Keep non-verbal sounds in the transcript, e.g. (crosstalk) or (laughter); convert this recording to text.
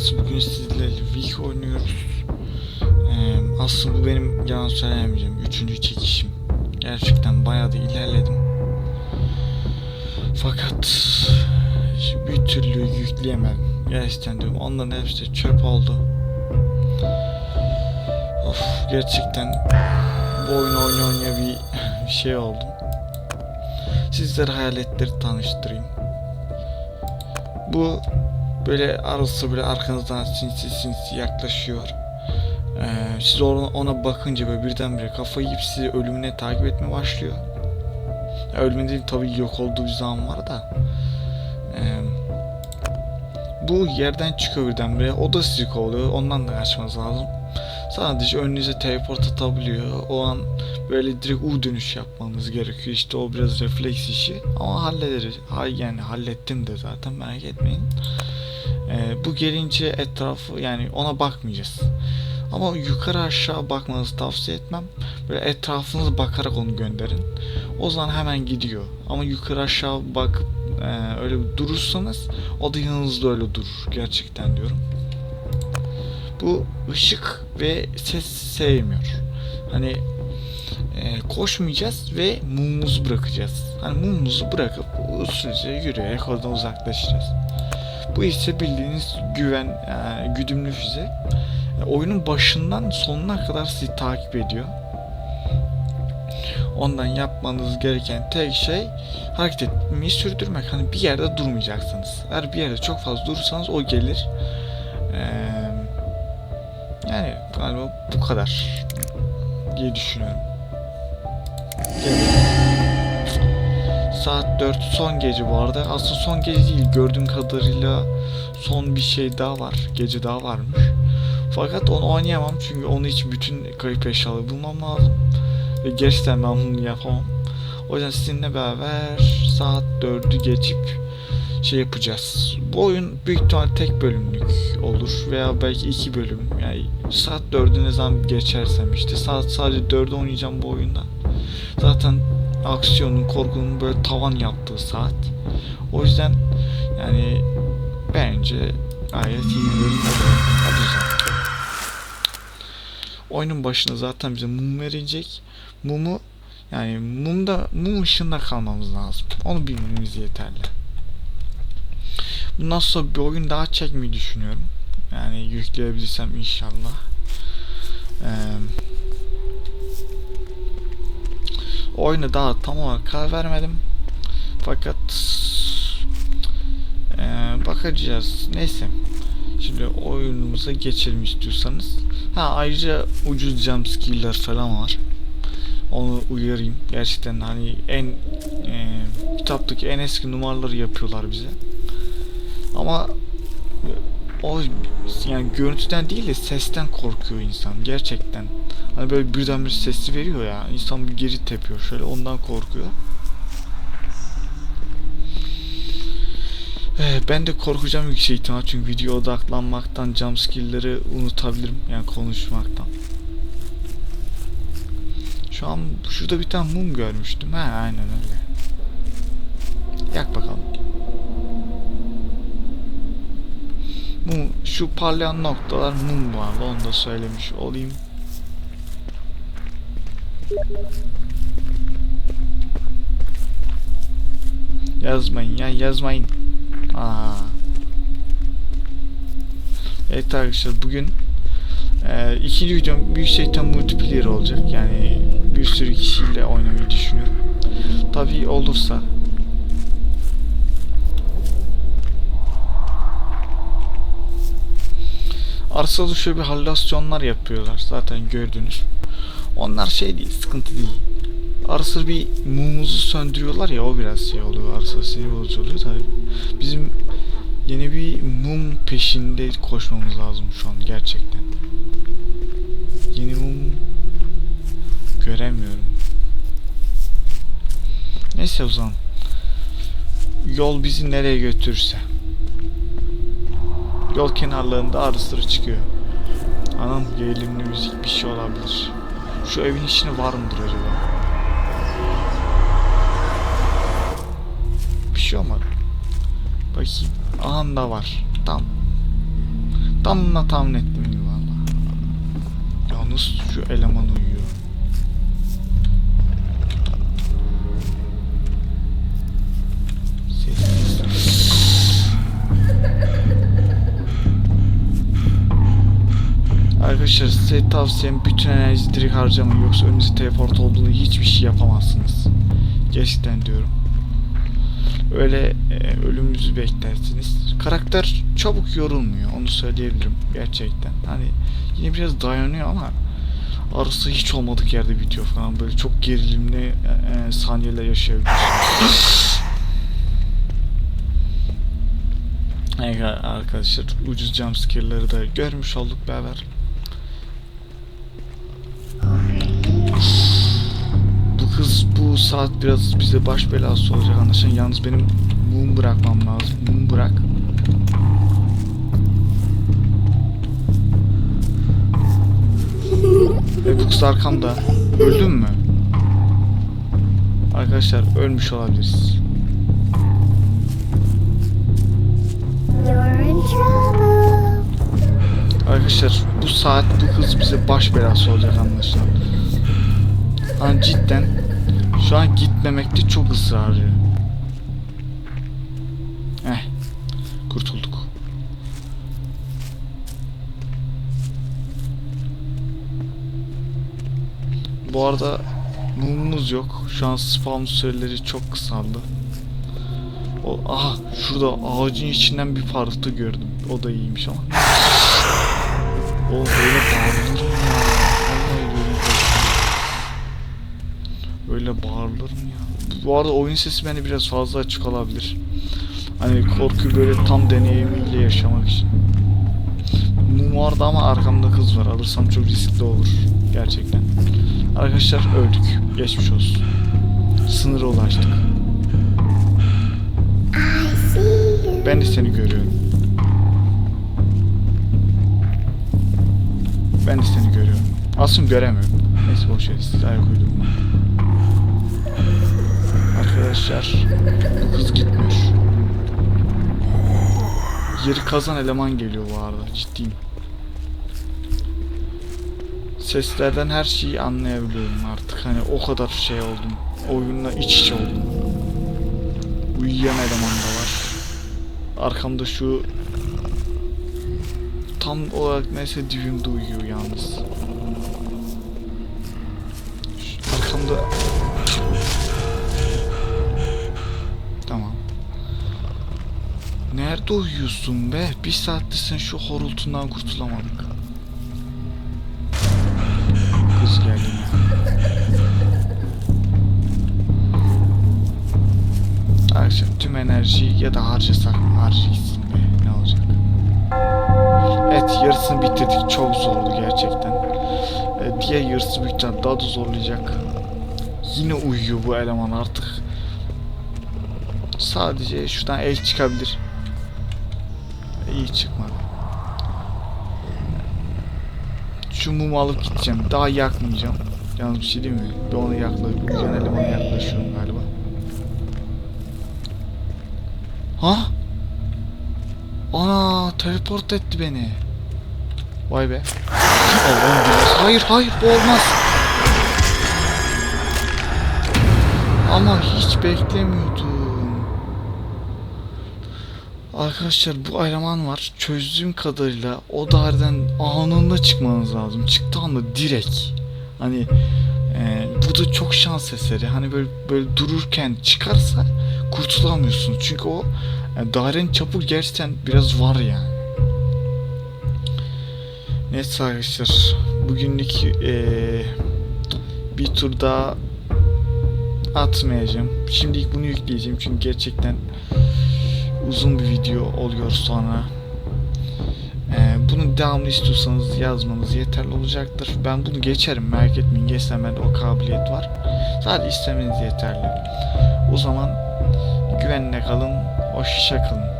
arkadaşlar bugün sizlerle Wii oynuyoruz. Ee, aslında bu benim yalan söyleyemeyeceğim. Üçüncü çekişim. Gerçekten bayağı da ilerledim. Fakat bir türlü yükleyemedim. Gerçekten diyorum onların hepsi çöp oldu. Of gerçekten bu oyunu oyna oynaya bir, (laughs) bir şey oldum. Sizlere hayaletleri tanıştırayım. Bu böyle arası böyle arkanızdan sinsi sinsi yaklaşıyor. Ee, siz ona, ona bakınca böyle birdenbire kafayı yiyip sizi ölümüne takip etmeye başlıyor. Ya ölümüne değil tabii yok olduğu bir zaman var da. Ee, bu yerden çıkıyor birdenbire. O da sizi kovalıyor. Ondan da kaçmanız lazım. Sadece önünüze teleport atabiliyor. O an böyle direkt U dönüş yapmanız gerekiyor. İşte o biraz refleks işi. Ama hallederiz. Hay yani hallettim de zaten merak etmeyin. Ee, bu gelince etrafı yani ona bakmayacağız. Ama yukarı aşağı bakmanızı tavsiye etmem. Böyle etrafınıza bakarak onu gönderin. O zaman hemen gidiyor. Ama yukarı aşağı bakıp e, öyle durursanız o da yanınızda öyle durur. Gerçekten diyorum. Bu ışık ve ses sevmiyor. Hani e, koşmayacağız ve mumumuzu bırakacağız. Hani mumumuzu bırakıp usulca yürüyerek oradan uzaklaşacağız. Bu ise bildiğiniz güven, e, güdümlü füze. E, oyunun başından sonuna kadar sizi takip ediyor. Ondan yapmanız gereken tek şey hareket etmeyi sürdürmek. Hani bir yerde durmayacaksınız. Eğer bir yerde çok fazla durursanız o gelir. Eee yani galiba bu kadar diye düşünüyorum. Gelelim. Saat 4 son gece bu arada. Aslında son gece değil. Gördüğüm kadarıyla son bir şey daha var. Gece daha varmış. Fakat onu oynayamam çünkü onun için bütün kayıp eşyaları bulmam lazım. Ve gerçekten ben bunu yapamam. O yüzden sizinle beraber saat 4'ü geçip şey yapacağız. Bu oyun büyük ihtimal tek bölümlük olur veya belki iki bölüm. Yani saat 4'ü ne zaman geçersem işte saat sadece 4'ü oynayacağım bu oyunda. Zaten aksiyonun, korkunun böyle tavan yaptığı saat. O yüzden yani bence gayet iyi bir bölüm. Oyunun başında zaten bize mum verecek. Mumu yani mumda mum ışığında kalmamız lazım. Onu bilmemiz yeterli. Bundan sonra bir oyun daha çekmeyi düşünüyorum. Yani yükleyebilirsem inşallah. Ee, oyunu daha tam olarak karar vermedim. Fakat ee, bakacağız. Neyse. Şimdi oyunumuza geçelim istiyorsanız. Ha ayrıca ucuz jumpscare'lar falan var. Onu uyarayım. Gerçekten hani en e, kitaptaki en eski numaraları yapıyorlar bize. Ama o yani görüntüden değil de sesten korkuyor insan gerçekten. Hani böyle birden bir sesi veriyor ya insan bir geri tepiyor şöyle ondan korkuyor. Ee, ben de korkacağım yüksek ihtimal çünkü video odaklanmaktan jumpscare'ları unutabilirim yani konuşmaktan. Şu an şurada bir tane mum görmüştüm. Ha aynen öyle. Yak bakalım. Mum, şu parlayan noktalar mum vardı onu da söylemiş olayım. Yazmayın ya yazmayın. Aa. Evet arkadaşlar bugün e, ikinci videom büyük şeytan multiplayer olacak yani bir sürü kişiyle oynamayı düşünüyorum. Tabi olursa Arsada şöyle bir halüsinasyonlar yapıyorlar. Zaten gördünüz. Onlar şey değil, sıkıntı değil. Arası bir mumumuzu söndürüyorlar ya o biraz şey oluyor. Arası sinir bozucu oluyor tabi. Bizim yeni bir mum peşinde koşmamız lazım şu an gerçekten. Yeni mum göremiyorum. Neyse o zaman. Yol bizi nereye götürürse. Yol kenarlarında arı sıra çıkıyor. Anam gerilimli müzik bir şey olabilir. Şu evin içine var mıdır acaba? Bir şey olmadı. Bakayım. Aha da var. Tam. Tam da tahmin ettim valla. Yalnız şu eleman uyuyor. Arkadaşlar size tavsiyem bütün enerji direkt harcamayın yoksa önünüze teleport olduğunda hiçbir şey yapamazsınız. Gerçekten diyorum. Öyle e, ölümümüzü beklersiniz. Karakter çabuk yorulmuyor onu söyleyebilirim gerçekten. Hani yine biraz dayanıyor ama arası hiç olmadık yerde bitiyor falan böyle çok gerilimli e, e, saniyeler yaşayabiliyorsunuz. (laughs) Arkadaşlar ucuz jumpscare'ları da görmüş olduk beraber. Bu saat biraz bize baş belası olacak anlaşılan. Yalnız benim mum bırakmam lazım. Mum bırak. (laughs) Kız arkamda. Öldün mü? Arkadaşlar ölmüş olabiliriz. Arkadaşlar bu saat bu kız bize baş belası olacak anlaşılan. Hani cidden şu an gitmemekte çok ısrarcı. Eh kurtulduk. Bu arada mumumuz yok. Şu an spawn süreleri çok kısaldı. O, aha şurada ağacın içinden bir parıltı gördüm. O da iyiymiş ama. O böyle bağırılır Böyle bağırılır mı ya? Bu arada oyun sesi beni biraz fazla açık olabilir. Hani korkuyu böyle tam deneyimiyle yaşamak için. Mum vardı ama arkamda kız var. Alırsam çok riskli olur. Gerçekten. Arkadaşlar öldük. Geçmiş olsun. Sınıra ulaştık. Ben de seni görüyorum. Ben de seni görüyorum. Aslında göremiyorum. Neyse boş ver. Siz ayak uydurma. Arkadaşlar bu kız gitmiyor. Yeri kazan eleman geliyor bu arada. Ciddiyim. Seslerden her şeyi anlayabiliyorum artık. Hani o kadar şey oldum. Oyunla iç içe oldum. Uyuyan eleman da var. Arkamda şu tam olarak neyse dibimde uyuyor yalnız. Arkamda Nerede uyuyorsun be? Bir saattir sen şu horultundan kurtulamadık. Kız geldi. Arkadaşlar tüm enerjiyi ya da harcasak mı? Harcayız be. Ne olacak? Evet yarısını bitirdik. Çok zordu gerçekten. Ee, diğer yarısı büyük daha da zorlayacak. Yine uyuyor bu eleman artık. Sadece şuradan el çıkabilir. İyi çıkmadı. Şu mumu alıp gideceğim. Daha yakmayacağım. Yalnız bir şey değil mi? Ben onu yakla, uyuyan elemana yaklaşıyorum galiba. Ha? Ana teleport etti beni. Vay be. Hayır hayır bu olmaz. Ama hiç beklemiyordum. Arkadaşlar bu eleman var. Çözdüğüm kadarıyla o daireden anında çıkmanız lazım. Çıktı anda direkt. Hani e, bu da çok şans eseri. Hani böyle böyle dururken çıkarsa kurtulamıyorsun. Çünkü o e, dairenin çapı gerçekten biraz var yani. Neyse arkadaşlar bugünlük e, bir tur daha atmayacağım. Şimdilik bunu yükleyeceğim çünkü gerçekten uzun bir video oluyor sonra. Ee, bunun devamlı istiyorsanız yazmanız yeterli olacaktır. Ben bunu geçerim merak etmeyin. Geçsem bende o kabiliyet var. Sadece istemeniz yeterli. O zaman güvenle kalın, hoşça kalın.